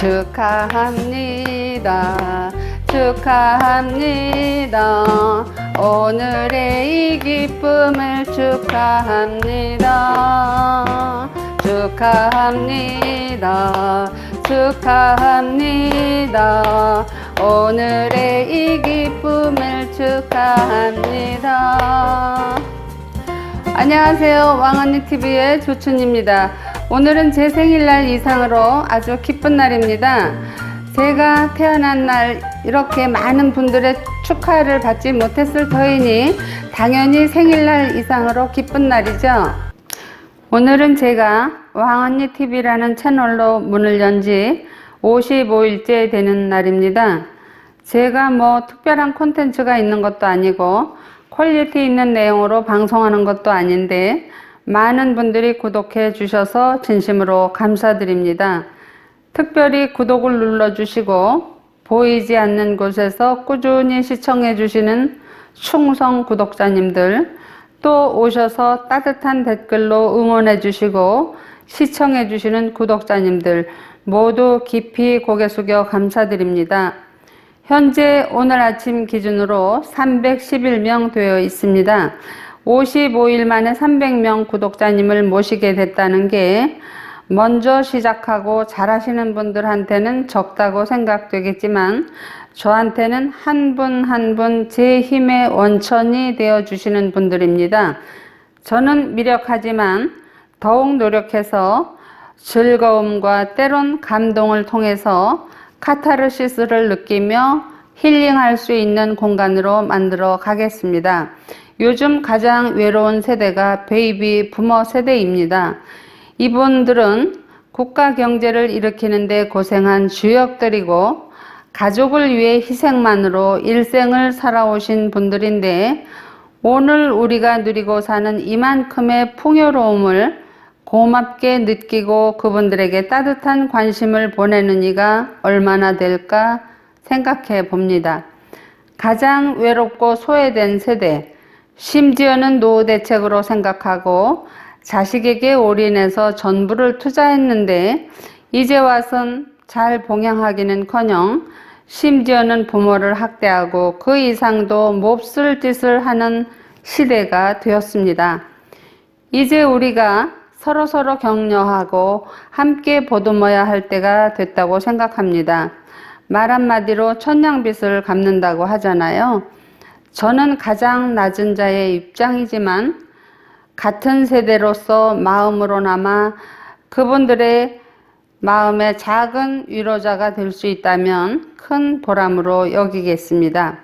축하합니다. 축하합니다. 오늘의 이 기쁨을 축하합니다. 축하합니다. 축하합니다. 오늘의 이 기쁨을 축하합니다. 안녕하세요. 왕언니 TV의 조춘입니다. 오늘은 제 생일날 이상으로 아주 기쁜 날입니다. 제가 태어난 날 이렇게 많은 분들의 축하를 받지 못했을 터이니 당연히 생일날 이상으로 기쁜 날이죠. 오늘은 제가 왕언니 TV라는 채널로 문을 연 지 55일째 되는 날입니다. 제가 뭐 특별한 콘텐츠가 있는 것도 아니고 퀄리티 있는 내용으로 방송하는 것도 아닌데 많은 분들이 구독해 주셔서 진심으로 감사드립니다. 특별히 구독을 눌러주시고 보이지 않는 곳에서 꾸준히 시청해 주시는 충성 구독자님들 또 오셔서 따뜻한 댓글로 응원해 주시고 시청해 주시는 구독자님들 모두 깊이 고개 숙여 감사드립니다. 현재 오늘 아침 기준으로 311명 되어 있습니다. 55일 만에 300명 구독자님을 모시게 됐다는 게 먼저 시작하고 잘하시는 분들한테는 적다고 생각되겠지만 저한테는 한 분 한 분 제 힘의 원천이 되어 주시는 분들입니다. 저는 미력하지만 더욱 노력해서 즐거움과 때론 감동을 통해서 카타르시스를 느끼며 힐링할 수 있는 공간으로 만들어 가겠습니다. 요즘 가장 외로운 세대가 베이비 부모 세대입니다. 이분들은 국가 경제를 일으키는데 고생한 주역들이고 가족을 위해 희생만으로 일생을 살아오신 분들인데 오늘 우리가 누리고 사는 이만큼의 풍요로움을 고맙게 느끼고 그분들에게 따뜻한 관심을 보내는 이가 얼마나 될까 생각해 봅니다. 가장 외롭고 소외된 세대, 심지어는 노후 대책으로 생각하고 자식에게 올인해서 전부를 투자했는데 이제 와선 잘 봉양하기는 커녕 심지어는 부모를 학대하고 그 이상도 몹쓸 짓을 하는 시대가 되었습니다. 이제 우리가 서로서로 격려하고 함께 보듬어야 할 때가 됐다고 생각합니다. 말 한마디로 천냥빚을 갚는다고 하잖아요. 저는 가장 낮은 자의 입장이지만 같은 세대로서 마음으로나마 그분들의 마음의 작은 위로자가 될 수 있다면 큰 보람으로 여기겠습니다.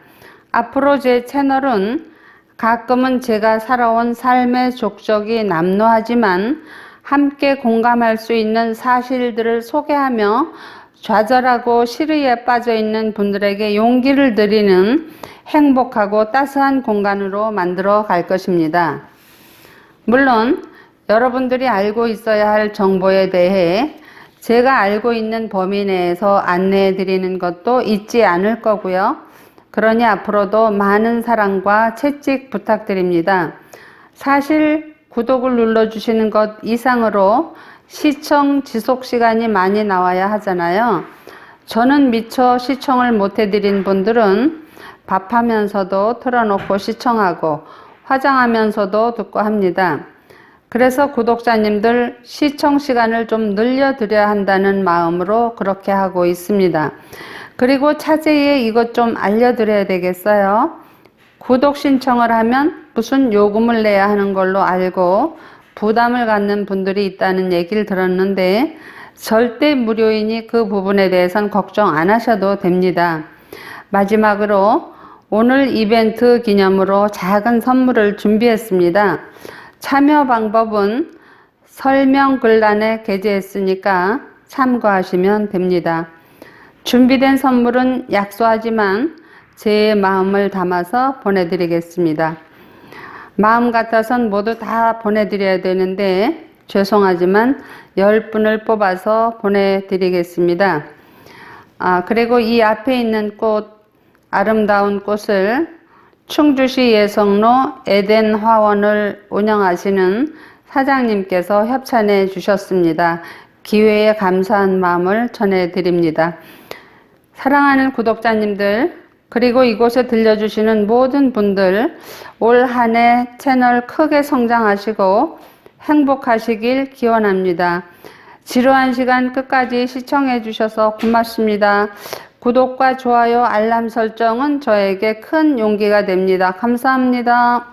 앞으로 제 채널은 가끔은 제가 살아온 삶의 족적이 남노하지만 함께 공감할 수 있는 사실들을 소개하며 좌절하고 시리에 빠져 있는 분들에게 용기를 드리는 행복하고 따스한 공간으로 만들어 갈 것입니다. 물론 여러분들이 알고 있어야 할 정보에 대해 제가 알고 있는 범위 내에서 안내해 드리는 것도 잊지 않을 거고요. 그러니 앞으로도 많은 사랑과 채찍 부탁드립니다. 사실 구독을 눌러주시는 것 이상으로 시청 지속 시간이 많이 나와야 하잖아요. 저는 미처 시청을 못 해드린 분들은 밥하면서도 틀어놓고 시청하고 화장하면서도 듣고 합니다. 그래서 구독자님들 시청 시간을 좀 늘려드려야 한다는 마음으로 그렇게 하고 있습니다. 그리고 차제에 이것 좀 알려드려야 되겠어요. 구독 신청을 하면 무슨 요금을 내야 하는 걸로 알고 부담을 갖는 분들이 있다는 얘기를 들었는데 절대 무료이니 그 부분에 대해선 걱정 안 하셔도 됩니다. 마지막으로 오늘 이벤트 기념으로 작은 선물을 준비했습니다. 참여 방법은 설명 글란에 게재했으니까 참고하시면 됩니다. 준비된 선물은 약소하지만 제 마음을 담아서 보내드리겠습니다. 마음 같아선 모두 다 보내드려야 되는데 죄송하지만 10분을 뽑아서 보내드리겠습니다. 아, 그리고 이 앞에 있는 꽃, 아름다운 꽃을 충주시 예성로 에덴 화원을 운영하시는 사장님께서 협찬해 주셨습니다. 기회에 감사한 마음을 전해드립니다. 사랑하는 구독자님들, 그리고 이곳에 들려주시는 모든 분들, 올 한 해 채널 크게 성장하시고 행복하시길 기원합니다. 지루한 시간 끝까지 시청해 주셔서 고맙습니다. 구독과 좋아요, 알람 설정은 저에게 큰 용기가 됩니다. 감사합니다.